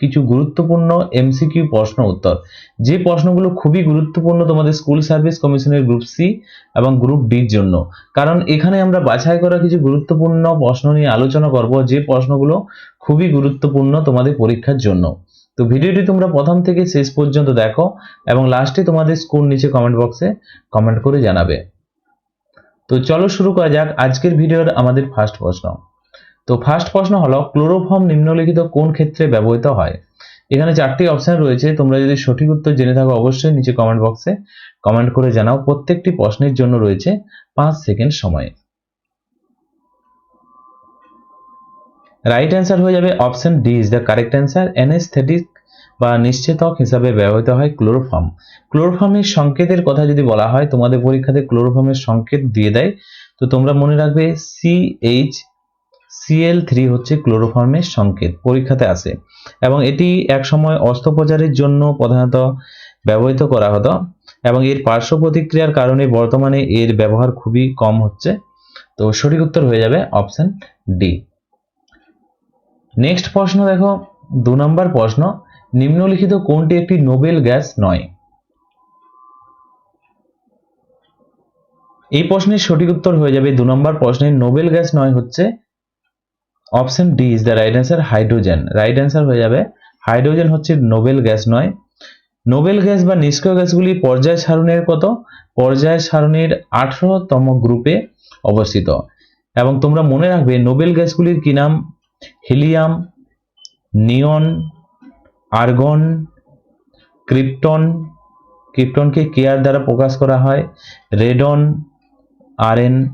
কিছু গুরুত্বপূর্ণ এমসিকিউ প্রশ্ন উত্তর। যে প্রশ্নগুলো খুবই গুরুত্বপূর্ণ তোমাদের স্কুল সার্ভিস কমিশনের গ্রুপ সি এবং গ্রুপ ডির জন্য। কারণ এখানে আমরা বাছাই করা কিছু গুরুত্বপূর্ণ প্রশ্ন নিয়ে আলোচনা করব, যে প্রশ্নগুলো খুবই গুরুত্বপূর্ণ তোমাদের পরীক্ষার জন্য। তো ভিডিওটি তোমরা প্রথম থেকে শেষ পর্যন্ত দেখো এবং লাস্টে তোমাদের স্কোর নিচে কমেন্ট বক্সে কমেন্ট করে জানাবে। তো চলো শুরু করা যাক আজকের ভিডিওর আমাদের ফার্স্ট প্রশ্ন। তো ফার্স্ট প্রশ্ন হলো ক্লোরোফর্ম নিম্নলিখিত কোন ক্ষেত্রে ব্যবহৃত হয়? এখানে চারটি অপশন রয়েছে, তোমরা যদি সঠিক উত্তর জেনে থাকো অবশ্যই নিচে কমেন্ট বক্সে কমেন্ট করে জানাও, প্রত্যেকটি প্রশ্নের জন্য রয়েছে পাঁচ সেকেন্ড সময়। রাইট অ্যান্সার হয়ে যাবে option D is the correct answer anaesthetic বা নিশ্চেতক হিসাবে ব্যবহৃত হয় ক্লোরোফর্ম ক্লোরোফর্মের সংকেতের কথা যদি বলা হয়, তোমাদের পরীক্ষাতে ক্লোরোফর্মের সংকেত দিয়ে দেয়, তো তোমরা মনে রাখবে সি এইচ সিএল থ্রি হচ্ছে ক্লোরোফর্মের সংকেত, পরীক্ষাতে আসে এবং এটি একসময় অস্ত্রোপচারের জন্য প্রধানত ব্যবহৃত করা হতো এবং এর পার্শ্ব প্রতিক্রিয়ার কারণে বর্তমানে এর ব্যবহার খুবই কম হচ্ছে। তো সঠিক উত্তর হয়ে যাবে অপশন ডি নেক্সট প্রশ্ন দেখো, দু নম্বর প্রশ্ন, নিম্নলিখিত কোনটি একটি নোবেল গ্যাস নয়? এই প্রশ্নের সঠিক উত্তর হয়ে যাবে দু নম্বর প্রশ্নের নোবেল গ্যাস নয় হচ্ছে option D is the right answer hydrogen right answer হয়ে যাবে হাইড্রোজেন হচ্ছে নোবেল গ্যাস নয়। নোবেল গ্যাস বা নিষ্ক্রিয় গ্যাসগুলি পর্যায় সারণীর কত? পর্যায় সারণীর আঠারোতম গ্রুপে অবস্থিত। এবং তোমরা মনে রাখবে নোবেল গ্যাসগুলির কি নাম? Helium, neon, argon, krypton. ক্রিপ্টনকে কেয়ার দ্বারা প্রকাশ করা হয়? Radon, RN.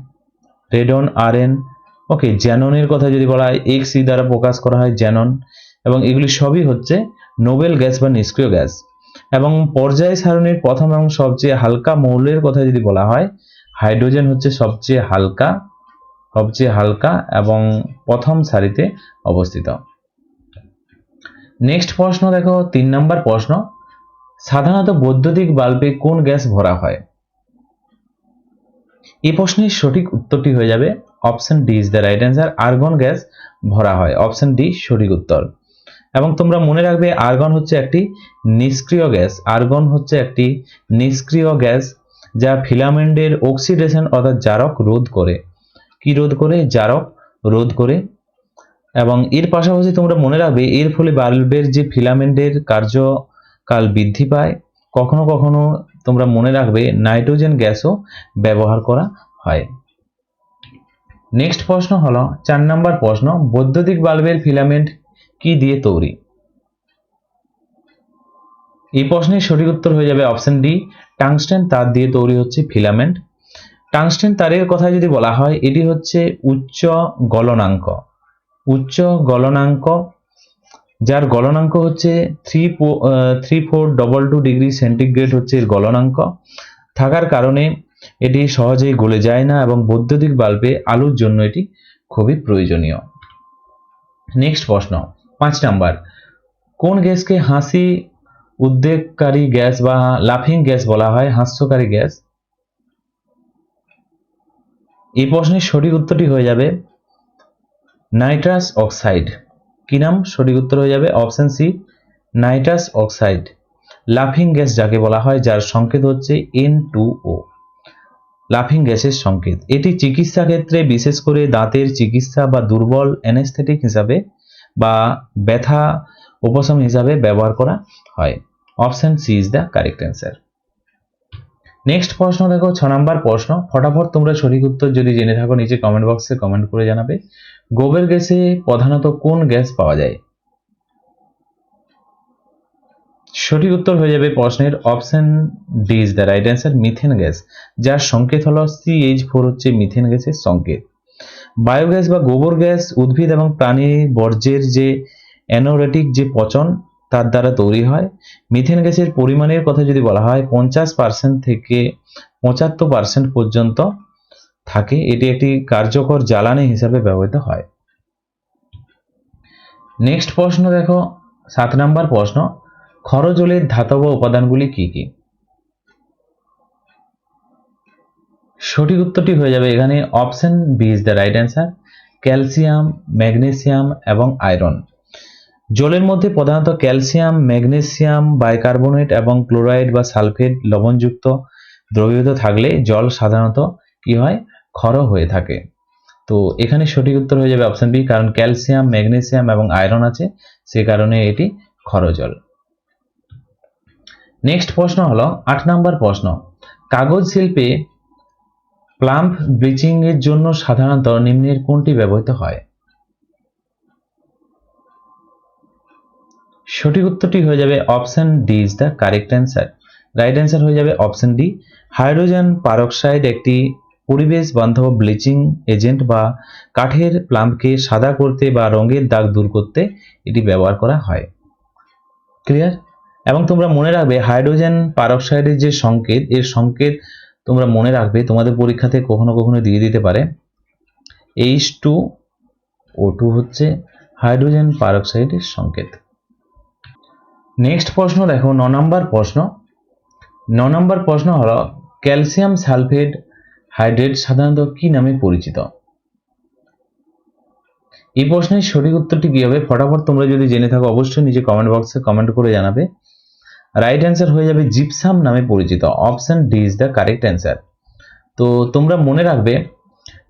Radon, RN. Okay জ্যাননের কথা যদি বলা হয় এক্স ই দ্বারা প্রকাশ করা হয় জ্যানন এবং এগুলি সবই হচ্ছে নোবেল গ্যাস বা নিষ্ক্রিয় গ্যাস এবং পর্যায় সারণীর প্রথম এবং সবচেয়ে হালকা মৌলের কথা যদি বলা হয়, হাইড্রোজেন হচ্ছে সবচেয়ে হালকা সবচেয়ে হালকা এবং প্রথম সারিতে অবস্থিত। নেক্সট প্রশ্ন দেখো, তিন নম্বর প্রশ্ন, সাধারণত বৈদ্যুতিক বাল্বে কোন গ্যাস ভরা হয়? এই প্রশ্নের সঠিক উত্তরটি হয়ে যাবে option D is the right answer, argon gas ভরা হয়। অপশন ডি, সঠিক উত্তর। এবং তোমরা মনে রাখবে, আর্গন হচ্ছে একটি নিষ্ক্রিয় গ্যাস। আর্গন হচ্ছে একটি নিষ্ক্রিয় গ্যাস যা ফিলামেন্টের অক্সিডেশন অর্থাৎ জারক রোধ করে। কি রোধ করে? জারক রোধ করে। এবং এর পাশাপাশি তোমরা মনে রাখবে, এর ফলে বাল্বের যে ফিলামেন্টের কার্যকাল বৃদ্ধি পায়, কখনো কখনো তোমরা মনে রাখবে, নাইট্রোজেন গ্যাসও ব্যবহার করা হয়। নেক্সট প্রশ্ন হলো, চার নম্বর প্রশ্ন, বৈদ্যুতিক বাল্বের ফিলামেন্ট কি দিয়ে তৈরি? এই প্রশ্নের সঠিক উত্তর হয়ে যাবে অপশন ডি, টাংস্টেন তার দিয়ে তৈরি হচ্ছে ফিলামেন্ট। টাংস্টেন তারের কথা যদি বলা হয়, এটি হচ্ছে উচ্চ গলনাঙ্ক। উচ্চ গলনাঙ্ক, যার গলনাঙ্ক হচ্ছে three three four double two degree centigrade হচ্ছে এর গলনাঙ্ক। থাকার কারণে এটি সহজেই গলে যায় না এবং বৈদ্যুতিক বাল্বে আলুর জন্য এটি খুবই প্রয়োজনীয়। নেক্সট প্রশ্ন, পাঁচ নাম্বার, কোন গ্যাসকে হাসি, উদ্বেগকারী গ্যাস বা লাফিং গ্যাস বলা হয়? হাস্যকারী গ্যাস? এই প্রশ্নের সঠিক উত্তরটি হয়ে যাবে নাইট্রাস অক্সাইড। কি নাম? সঠিক উত্তর হয়ে যাবে অপশন সি, নাইট্রাস অক্সাইড। লাফিং গ্যাস যাকে বলা হয়, যার সংকেত হচ্ছে এন টু ও লাফিং গ্যাসের সংকেত। এটি চিকিৎসা ক্ষেত্রে বিশেষ করে দাঁতের চিকিৎসা বা দুর্বল অ্যানেস্থেটিক হিসাবে বা ব্যথা উপশম হিসাবে ব্যবহার করা হয়। Option C is the correct answer. Next প্রশ্ন দেখো, ছ নম্বর প্রশ্ন। ফটাফট তোমরা সঠিক উত্তর যদি জেনে থাকো, নিচে কমেন্ট বক্সে কমেন্ট করে জানাবে। গোবর গ্যাসে প্রধানত কোন গ্যাস পাওয়া যায়? সঠিক উত্তর হয়ে যাবে প্রশ্নের option D is the right answer methane gas যার সংকেত হলো সিএইচ ফোর হচ্ছে মিথেন গ্যাসের সংকেত। বায়োগ্যাস বা গোবর গ্যাস উদ্ভিদ এবং প্রাণী বর্জ্যের যে অ্যানোরেটিক যে পচন, তার দ্বারা তৈরি হয়। মিথেন গ্যাসের পরিমাণের কথা যদি বলা হয়, পঞ্চাশ পার্সেন্ট থেকে পঁচাত্তর পার্সেন্ট পর্যন্ত থাকে। এটি একটি কার্যকর জ্বালানি হিসাবে ব্যবহৃত হয়। নেক্সট প্রশ্ন দেখো, সাত নাম্বার প্রশ্ন। ক্ষরজলের ধাতব উপাদানগুলি কি কি? সঠিক উত্তরটি হয়ে যাবে এখানে option B is the right answer calcium magnesium এবং আয়রন জলের মধ্যে প্রধানত ক্যালসিয়াম ম্যাগনেসিয়াম বাইকার্বনেট এবং ক্লোরাইড বা সালফেট লবণযুক্ত দ্রবীভূত থাকলে জল সাধারণত কি হয়? ক্ষর হয়ে থাকে। তো এখানে সঠিক উত্তর হয়ে যাবে অপশন বি কারণ ক্যালসিয়াম ম্যাগনেসিয়াম এবং আয়রন আছে, সে কারণে এটি ক্ষর জল নেক্সট প্রশ্ন হলো, আট নাম্বার প্রশ্ন। কাগজ শিল্পে প্লাম্প ব্লিচিং এর জন্য সাধারণত নিম্নের কোনটি ব্যবহৃত হয়? সঠিক উত্তরটি হয়ে যাবে option D is the correct answer right answer হয়ে যাবে অপশন ডি হাইড্রোজেন পারক্সাইড একটি পরিবেশ বান্ধব ব্লিচিং এজেন্ট বা কাঠের প্লাম্পকে সাদা করতে বা রঙের দাগ দূর করতে এটি ব্যবহার করা হয়। ক্লিয়ার এবং তোমরা মনে রাখবে, হাইড্রোজেন পারক্সাইডের যে সংকেত, এর সংকেত তোমরা মনে রাখবে, তোমাদের পরীক্ষাতে কখনো কখনো দিয়ে দিতে পারে। এইচ টু ও টু হচ্ছে হাইড্রোজেন পারক্সাইডের সংকেত। নেক্সট প্রশ্ন দেখো, ন নম্বর প্রশ্ন। ন নম্বর প্রশ্ন হলো, ক্যালসিয়াম সালফেট হাইড্রেট সাধারণত কি নামে পরিচিত? এই প্রশ্নের সঠিক উত্তরটি কি হবে? ফটাফট তোমরা যদি জেনে থাকো, অবশ্যই নিজে কমেন্ট বক্সে কমেন্ট করে জানাবে। রাইট অ্যান্সার হয়ে যাবে জিপসাম নামে পরিচিত। Option D is the correct answer তো তোমরা মনে রাখবে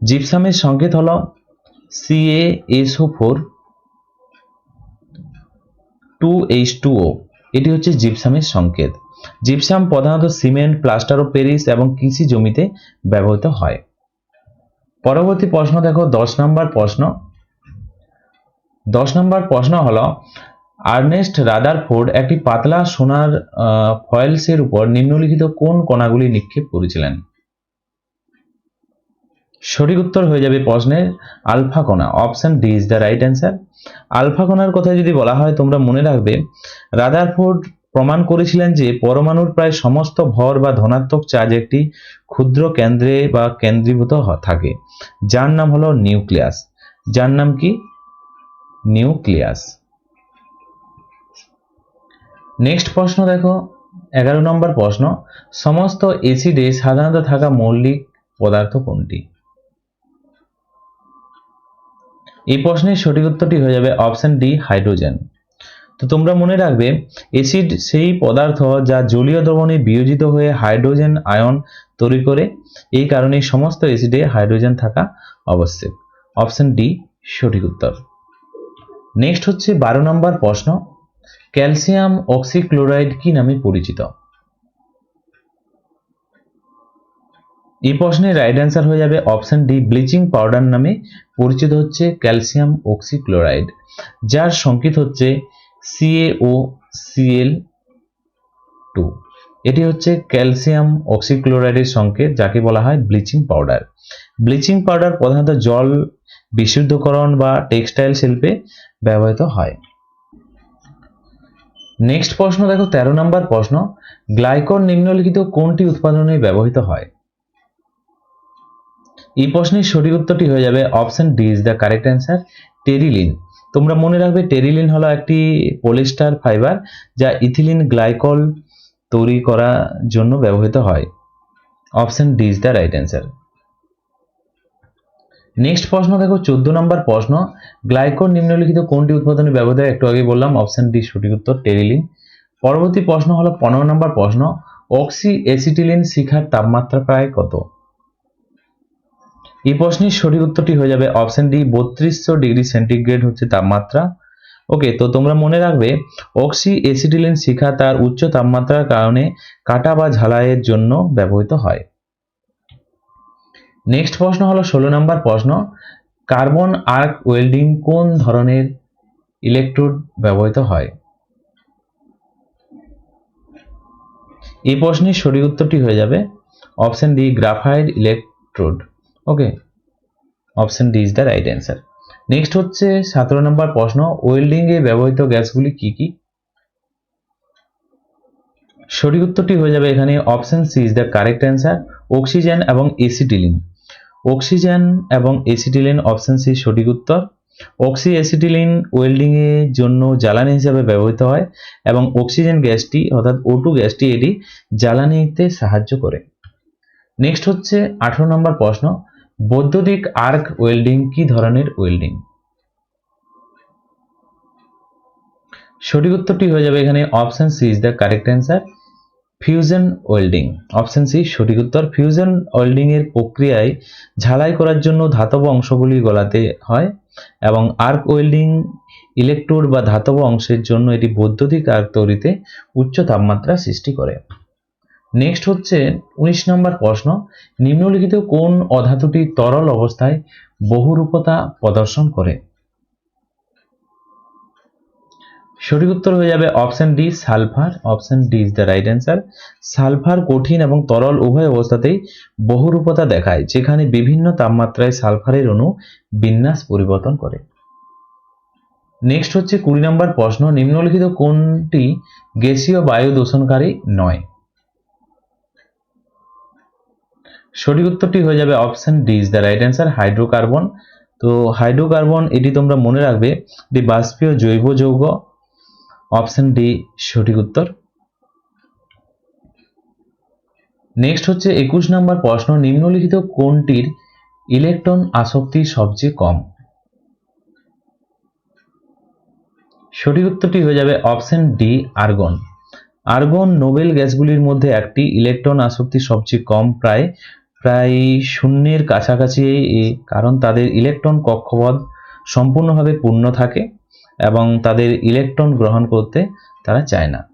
জিপসামের সংকেত হলো C A S O four two H two O এটি হচ্ছে জিপসামের সংকেত। জিপসাম প্রধানত সিমেন্ট, প্লাস্টার ও পেরিস এবং কৃষি জমিতে ব্যবহৃত হয়। পরবর্তী প্রশ্ন দেখো, দশ নম্বর প্রশ্ন। দশ নম্বর প্রশ্ন হলো আর্নেস্ট রাদারফোর্ড একটি পাতলা সোনার ফয়েলসের উপর নিম্নলিখিত কোন কণাগুলি নিক্ষেপ করেছিলেন? সঠিক উত্তর হয়ে যাবে প্রশ্নের আলফা কণা। Option D is the right answer. Alpha কণার কথা যদি বলা হয়, তোমরা মনে রাখবে, রাদারফোর্ড প্রমাণ করেছিলেন যে পরমাণুর প্রায় সমস্ত ভর বা ধনাত্মক চার্জ একটি ক্ষুদ্র কেন্দ্রে বা কেন্দ্রীভূত থাকে। যার নাম হলো নিউক্লিয়াস। যার নাম কি? নিউক্লিয়াস। নেক্সট প্রশ্ন দেখো, এগারো নম্বর প্রশ্ন, সমস্ত এসিডে সাধারণত থাকা মৌলিক পদার্থ কোনটি? এই প্রশ্নের সঠিক উত্তরটি হয়ে যাবে অপশন ডি হাইড্রোজেন তো তোমরা মনে রাখবে অ্যাসিড সেই পদার্থ যা জলীয় দ্রবণে বিয়োজিত হয়ে হাইড্রোজেন আয়ন তৈরি করে, এই কারণে সমস্ত অ্যাসিডে হাইড্রোজেন থাকা আবশ্যক। অপশন ডি সঠিক উত্তর। নেক্সট হচ্ছে বারো নম্বর প্রশ্ন ক্যালসিয়াম অক্সিক্লোরাইড কি নামে পরিচিত? এই প্রশ্নের রাইট অ্যান্সার হয়ে যাবে অপশন ডি ব্লিচিং পাউডার নামে পরিচিত হচ্ছে ক্যালসিয়াম অক্সিক্লোরাইড, যার সংকেত হচ্ছে সিএও সিএল টু এটি হচ্ছে ক্যালসিয়াম অক্সিক্লোরাইডের সংকেত যাকে বলা হয় ব্লিচিং পাউডার ব্লিচিং পাউডার প্রধানত জল, বিশুদ্ধকরণ বা টেক্সটাইল শিল্পে ব্যবহৃত হয়। নেক্সট প্রশ্ন, দেখো তেরো নম্বর প্রশ্ন, গ্লাইকন নিম্নলিখিত কোনটি উৎপাদনে ব্যবহৃত হয়? এই প্রশ্নের সঠিক উত্তরটি হয়ে যাবে option D is the correct answer, terylene. তোমরা মনে রাখবে টেরিলিন হলো একটি পলিস্টার ফাইবার যা ইথিলিন গ্লাইকল তৈরি করার জন্য ব্যবহৃত হয়। Option D is the right answer. Next প্রশ্ন, দেখো, চোদ্দ নম্বর প্রশ্ন। গ্লাইকন নিম্নলিখিত কোনটি উৎপাদনে ব্যবহৃত একটু আগে বললাম অপশন ডি সঠিক উত্তর, টেরিলিন। পরবর্তী প্রশ্ন হলো, পনেরো নম্বর প্রশ্ন অক্সি এসিটিলিন শিখার তাপমাত্রা প্রায় কত? এই প্রশ্নের সঠিক উত্তরটি হয়ে যাবে অপশন ডি বত্রিশশো ডিগ্রি সেন্টিগ্রেড হচ্ছে তাপমাত্রা। ওকে তো তোমরা মনে রাখবে অক্সি অ্যাসিটিলিন শিখা তার উচ্চ তাপমাত্রার কারণে কাটা বা ঝালাইয়ের জন্য ব্যবহৃত হয়। নেক্সট প্রশ্ন হলো ষোলো নম্বর প্রশ্ন, কার্বন আর্ক ওয়েল্ডিং কোন ধরনের ইলেকট্রোড ব্যবহৃত হয়? এই প্রশ্নের সঠিক উত্তরটি হয়ে যাবে option D graphite electrode okay option D is the right answer next হচ্ছে সতেরো নম্বর প্রশ্ন ওয়েল্ডিং এ ব্যবহৃত গ্যাসগুলি কি কি? সঠিক উত্তরটি হয়ে যাবে এখানে option C is the correct answer oxygen এবং এসিটিলিন অক্সিজেন এবং এসিটিলিন অপশন সি সঠিক উত্তর। অক্সি অ্যাসিটিলিন ওয়েল্ডিং এর জন্য জ্বালানি হিসাবে ব্যবহৃত হয় এবং অক্সিজেন গ্যাসটি অর্থাৎ ওটু গ্যাসটি এটি জ্বালানিতে সাহায্য করে। নেক্সট হচ্ছে আঠারো নম্বর প্রশ্ন, বৈদ্যুতিক আর্ক ওয়েল্ডিং কি ধরনের ওয়েল্ডিং? সঠিক উত্তরটি হয়ে যাবে এখানে option C is the correct answer. Fusion welding option C সঠিক উত্তর ফিউশন ওয়েল্ডিং এর প্রক্রিয়ায় ঝালাই করার জন্য ধাতব অংশগুলি গলাতে হয় এবং আর্ক ওয়েল্ডিং ইলেকট্রোড বা ধাতব অংশের জন্য এটি বৈদ্যুতিক আর্ক তৈরিতে উচ্চ তাপমাত্রা সৃষ্টি করে। নেক্সট হচ্ছে উনিশ নম্বর প্রশ্ন, নিম্নলিখিত কোন অধাতুটি তরল অবস্থায় বহুরূপতা প্রদর্শন করে? সঠিক উত্তর হয়ে যাবে option D, sulphur. Option D is the right answer sulphur কঠিন এবং তরল উভয় অবস্থাতেই বহুরূপতা দেখায়, যেখানে বিভিন্ন তাপমাত্রায় সালফারের অণু বিন্যাস পরিবর্তন করে। নেক্সট হচ্ছে কুড়ি নম্বর প্রশ্ন, নিম্নলিখিত কোনটি গ্যাসীয় বায়ু দূষণকারী নয়? সঠিক উত্তরটি হয়ে যাবে option D is the right answer hydrocarbon. তো হাইড্রোকার্বন, এটি তোমরা মনে রাখবে, এটি বাষ্পীয় জৈব যৌগ অপশন ডি, সঠিক উত্তর। নেক্সট হচ্ছে একুশ নম্বর প্রশ্ন, নিম্নলিখিত কোনটির ইলেকট্রন আসক্তি সবচেয়ে কম? সঠিক উত্তরটি হয়ে যাবে option D, argon. Argon noble গ্যাসগুলির মধ্যে একটি ইলেকট্রন আসক্তি সবচেয়ে কম, প্রায় প্রায় শূন্যের কাছাকাছি কারণ তাদের ইলেকট্রন কক্ষপথ সম্পূর্ণভাবে পূর্ণ থাকে। এবং তাদের ইলেকট্রন গ্রহণ করতে তারা চায় না।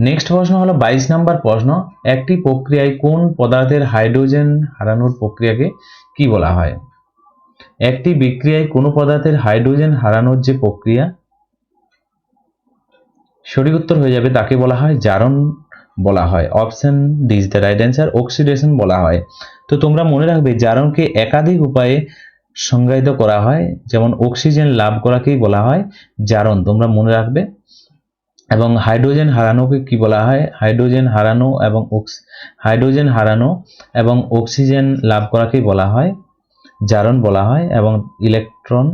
নেক্সট প্রশ্ন হলো বাইশ নাম্বার প্রশ্ন, একটি প্রক্রিয়ায় কোন পদার্থের হাইড্রোজেন হারানোর প্রক্রিয়াকে কি বলা হয়? একটি বিক্রিয়ায় কোনো পদার্থের হাইড্রোজেন হারানোর যে প্রক্রিয়া? সঠিক উত্তর হয়ে যাবে, তাকে বলা হয় জারণ বলা হয়। Option D is the right answer oxidation বলা হয়। তো তোমরা মনে রাখবে, জারণকে একাধিক উপায়ে সংজ্ঞায়িত করা হয়, যেমন অক্সিজেন লাভ করাকেই বলা হয়, জারণ, তোমরা মনে রাখবে। এবং হাইড্রোজেন হারানোকে কি বলা হয়? হাইড্রোজেন হারানো এবং হাইড্রোজেন হারানো এবং অক্সিজেন লাভ করাকেই বলা হয়, জারণ বলা হয় এবং ইলেকট্রন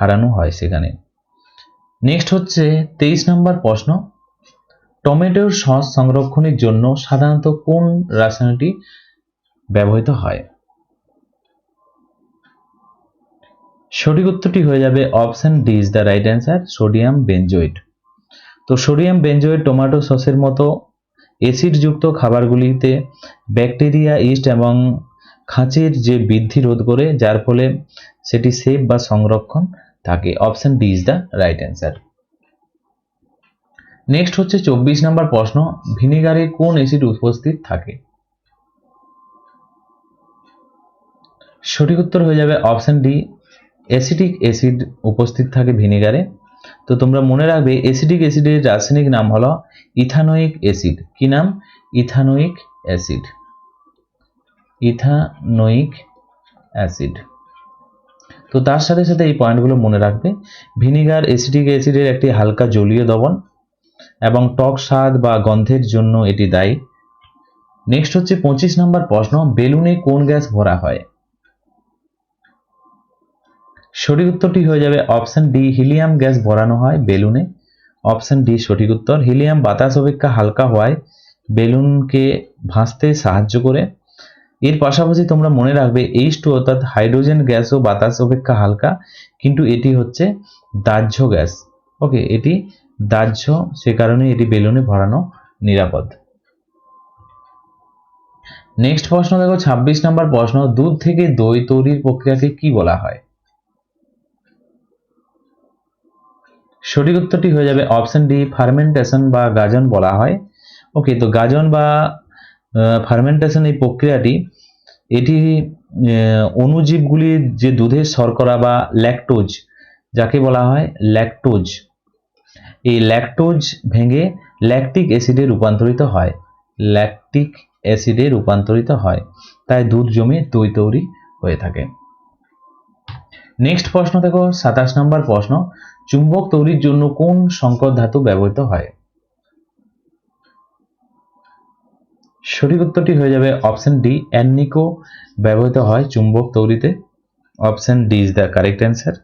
হারানো হয় সেখানে। নেক্সট হচ্ছে তেইশ নম্বর প্রশ্ন। টমেটোর সস সংরক্ষণের জন্য সাধারণত কোন রাসায়নিকটি ব্যবহৃত হয়? সঠিক উত্তরটি হয়ে যাবে option D is the right answer, sodium benzoate তো সোডিয়াম বেঞ্জোয়েট টমেটো সসের মতো অ্যাসিডযুক্ত খাবারগুলিতে ব্যাকটেরিয়া, ইস্ট এবং খাঁচের যে বৃদ্ধি রোধ করে, যার ফলে সেটি সেফ বা সংরক্ষণ থাকে। Option D is the right answer. Next হচ্ছে চব্বিশ নম্বর প্রশ্ন, ভিনেগারে কোন অ্যাসিড উপস্থিত থাকে? সঠিক উত্তর হয়ে যাবে অপশন ডি অ্যাসিটিক অ্যাসিড উপস্থিত থাকে ভিনেগারে। তো তোমরা মনে রাখবে, অ্যাসিডিক অ্যাসিডের রাসায়নিক নাম হলো ইথানোয়িক অ্যাসিড। কি নাম? Ethanoic acid. Ethanoic acid. তো তার সাথে সাথে এই পয়েন্টগুলো মনে রাখবে। ভিনিগার অ্যাসিডিক অ্যাসিডের একটি হালকা জলীয় দ্রবণ এবং টক স্বাদ বা গন্ধের জন্য এটি দায়ী। নেক্সট হচ্ছে পঁচিশ নম্বর প্রশ্ন, বেলুনে কোন গ্যাস ভরা হয়? সঠিক উত্তরটি হয়ে যাবে অপশন ডি, হিলিয়াম গ্যাস ভরানো হয় বেলুনে। অপশন ডি, সঠিক উত্তর, হিলিয়াম বাতাস অপেক্ষা হালকা হওয়ায় বেলুনকে ভাসতে সাহায্য করে। এর পাশাপাশি তোমরা মনে রাখবে এইচ টু অর্থাৎ হাইড্রোজেন গ্যাসও বাতাস অপেক্ষা হালকা, কিন্তু এটি হচ্ছে দাহ্য গ্যাস। ওকে, এটি দাহ্য, সে কারণে এটি বেলুনে ভরানো নিরাপদ। নেক্সট প্রশ্ন দেখো, ছাব্বিশ নম্বর প্রশ্ন, দুধ থেকে দই তৈরির প্রক্রিয়াকে কি বলা হয়? সঠিক উত্তরটি হয়ে যাবে অপশন ডি ফার্মেন্টেশন বা গাজন বলা হয়। ওকে তো গাজন বা ফার্মেন্টেশন এই প্রক্রিয়াটি, এটি অণুজীবগুলির যে দুধের শর্করা বা ল্যাকটোজ যাকে বলা হয় ল্যাকটোজ এই ল্যাকটোজ ভেঙে ল্যাকটিক অ্যাসিডে রূপান্তরিত হয়। ল্যাকটিক অ্যাসিডে রূপান্তরিত হয়। তাই দুধ জমে দই তৈরি হয়ে থাকে। নেক্সট প্রশ্ন দেখো, সাতাশ নম্বর প্রশ্ন। চুম্বক তৈরির জন্য কোন সংকর ধাতু ব্যবহৃত হয়? সঠিক উত্তরটি হয়ে যাবে অপশন ডি অ্যান্নিকো ব্যবহৃত হয় চুম্বক তৈরিতে। Option D is the correct answer.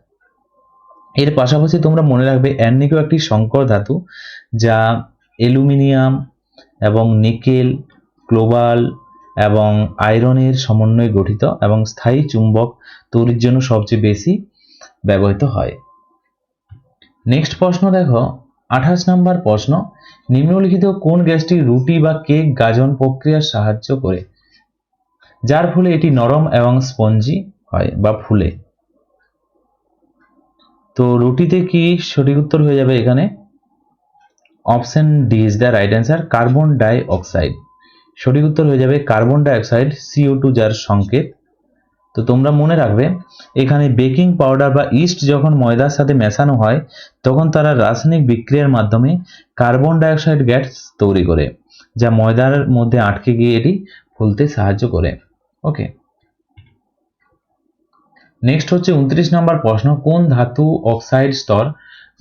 এর পাশাপাশি তোমরা মনে রাখবে অ্যান্নিকো একটি সংকর ধাতু যা অ্যালুমিনিয়াম এবং নিকেল গ্লোবাল এবং আয়রনের সমন্বয়ে গঠিত এবং স্থায়ী চুম্বক তৈরির জন্য সবচেয়ে বেশি ব্যবহৃত হয়। নেক্সট প্রশ্ন দেখো, আঠাশ নম্বর প্রশ্ন, নিম্নলিখিত কোন গ্যাসটি রুটি বা কেক গাজন প্রক্রিয়ার সাহায্য করে? যার ফলে এটি নরম এবং স্পঞ্জি হয় বা ফুলে। তো রুটিতে কি সঠিক উত্তর হয়ে যাবে এখানে? Option D is the right answer carbon dioxide সঠিক উত্তর হয়ে যাবে carbon dioxide CO two যার সংকেত। তো তোমরা মনে রাখবে, এখানে বেকিং পাউডার বা ইস্ট যখন ময়দার সাথে মেশানো হয়, তখন তারা রাসায়নিক বিক্রিয়ার মাধ্যমে কার্বন ডাইঅক্সাইড গ্যাস তৈরি করে, যা ময়দার মধ্যে আটকে গিয়ে এটি ফুলতে সাহায্য করে। ওকে। নেক্সট হচ্ছে উনত্রিশ নম্বর প্রশ্ন, কোন ধাতু অক্সাইড স্তর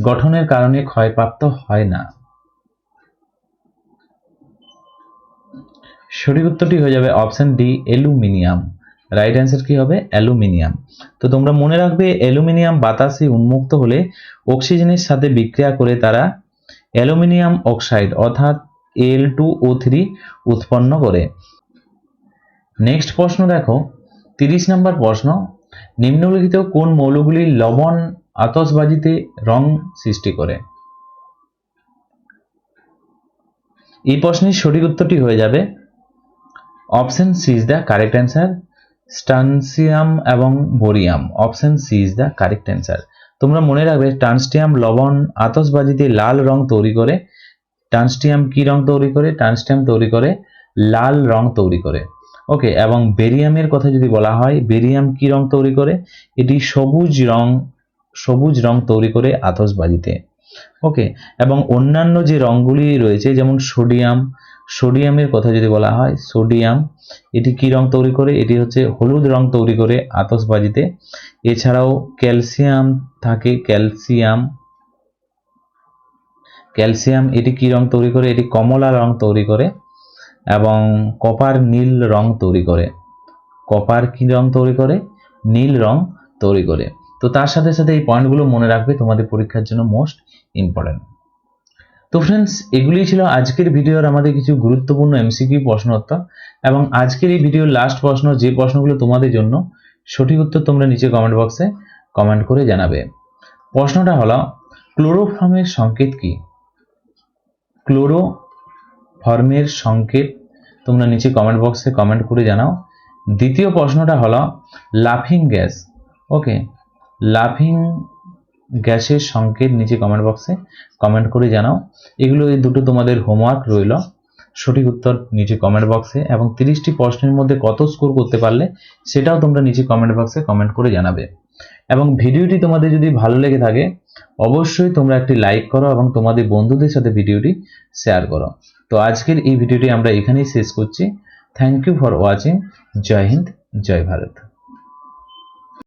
গঠনের কারণে ক্ষয়প্রাপ্ত হয় না? সঠিক উত্তরটি হয়ে যাবে option D, aluminium. Right answer কি হবে? অ্যালুমিনিয়াম তো তোমরা মনে রাখবে অ্যালুমিনিয়াম বাতাসে উন্মুক্ত হলে অক্সিজেনের সাথে বিক্রিয়া করে তারা অ্যালুমিনিয়াম অক্সাইড অর্থাৎ এল টু ও থ্রি উৎপন্ন করে। নেক্সট প্রশ্ন দেখো। তিরিশ নম্বর প্রশ্ন। নিম্নলিখিত কোন মৌলগুলি লবণ আতসবাজিতে রং সৃষ্টি করে? এই প্রশ্নের সঠিক উত্তরটি হয়ে যাবে। Option C is the correct answer strontium এবং barium option C is the correct answer তোমরা মনে রাখবে টানস্টিয়াম লবণ আতশবাজিতে লাল রং তৈরি করে টানস্টিয়াম কি রং তৈরি করে টানস্টিয়াম তৈরি করে, লাল রং তৈরি করে। ওকে এবং বেরিয়ামের কথা যদি বলা হয়, বেরিয়াম কি রং তৈরি করে? এটি সবুজ রং সবুজ রং তৈরি করে আতসবাজিতে। ওকে এবং অন্যান্য যে রঙগুলি রয়েছে, যেমন সোডিয়াম সোডিয়ামের কথা যদি বলা হয়, সোডিয়াম, এটি কি রং তৈরি করে? এটি হচ্ছে হলুদ রং তৈরি করে আতশবাজিতে এছাড়াও ক্যালসিয়াম থাকে, ক্যালসিয়াম ক্যালসিয়াম, এটি কি রং তৈরি করে? এটি কমলা রং তৈরি করে এবং কপার নীল রং তৈরি করে। কপার কি রং তৈরি করে? নীল রং তৈরি করে। তো তার সাথে সাথে এই পয়েন্টগুলো মনে রাখবে, তোমাদের পরীক্ষার জন্য মোস্ট ইম্পর্টেন্ট তো ফ্রেন্ডস এগুলি ছিল আজকের ভিডিওর আমাদের কিছু গুরুত্বপূর্ণ এমসিকিউ প্রশ্ন উত্তর এবং আজকের এই ভিডিওর লাস্ট প্রশ্ন, যে প্রশ্নগুলো তোমাদের জন্য, সঠিক উত্তর তোমরা নিচে কমেন্ট বক্সে কমেন্ট করে জানাবে। প্রশ্নটা হলো ক্লোরোফর্মের সংকেত কি? ক্লোরো ফর্মের সংকেত তোমরা নিচে কমেন্ট বক্সে কমেন্ট করে জানাও। দ্বিতীয় প্রশ্নটা হলো লাফিং গ্যাস ওকে লাফিং গ্যাসের সংকেত নিচে কমেন্ট বক্সে কমেন্ট করে জানাও। এগুলো এই দুটো তোমাদের হোমওয়ার্ক রইল। সঠিক উত্তর নিচে কমেন্ট বক্সে এবং তিরিশটি প্রশ্নের মধ্যে কত স্কোর করতে পারলে সেটাও তোমরা নিচে কমেন্ট বক্সে কমেন্ট করে জানাবে। এবং ভিডিওটি তোমাদের যদি ভালো লেগে থাকে, অবশ্যই তোমরা একটি লাইক করো এবং তোমাদের বন্ধুদের সাথে ভিডিওটি শেয়ার করো। তো আজকের এই ভিডিওটি আমরা এখানেই শেষ করছি। Thank you for watching Joy Hind, Joy Bharat.